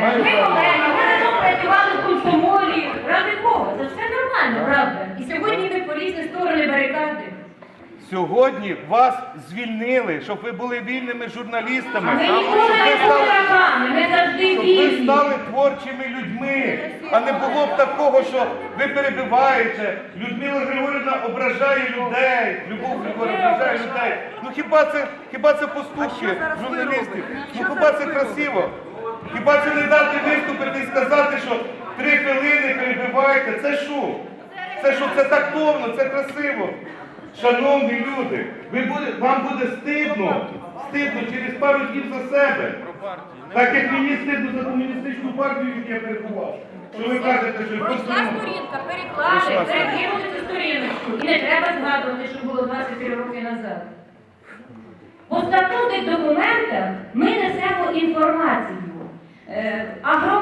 Ми колеги, ми разом працювали в комсомолі. Ради Бога, це все нормально, правда. І сьогодні ми по різні сторони барикади. Сьогодні вас звільнили, щоб ви були вільними журналістами, ми ніколи ви не стали, рабами, ми завжди щоб ви вільні. стали творчими людьми, а не було б такого, що ви перебиваєте. Людмила Григорівна ображає людей, Любов Григорівна ображає людей. Ну хіба це хіба це поступки журналістів? Ну хіба це красиво? Хіба це не дати виступити і сказати, що три хвилини перебиваєте? Це що? Це що, це тактовно, це красиво. Шановні люди, ви буде, вам буде стидно, стидно через пару днів за себе. Так як мені стидно за комуністичну партію, яку я перебував. Що ви кажете, що Пройшла сторінка, переклали, Пройшла перекинули цю сторіночку. І не треба згадувати, що було 23 роки назад. По статутних документах ми Eh, Ahama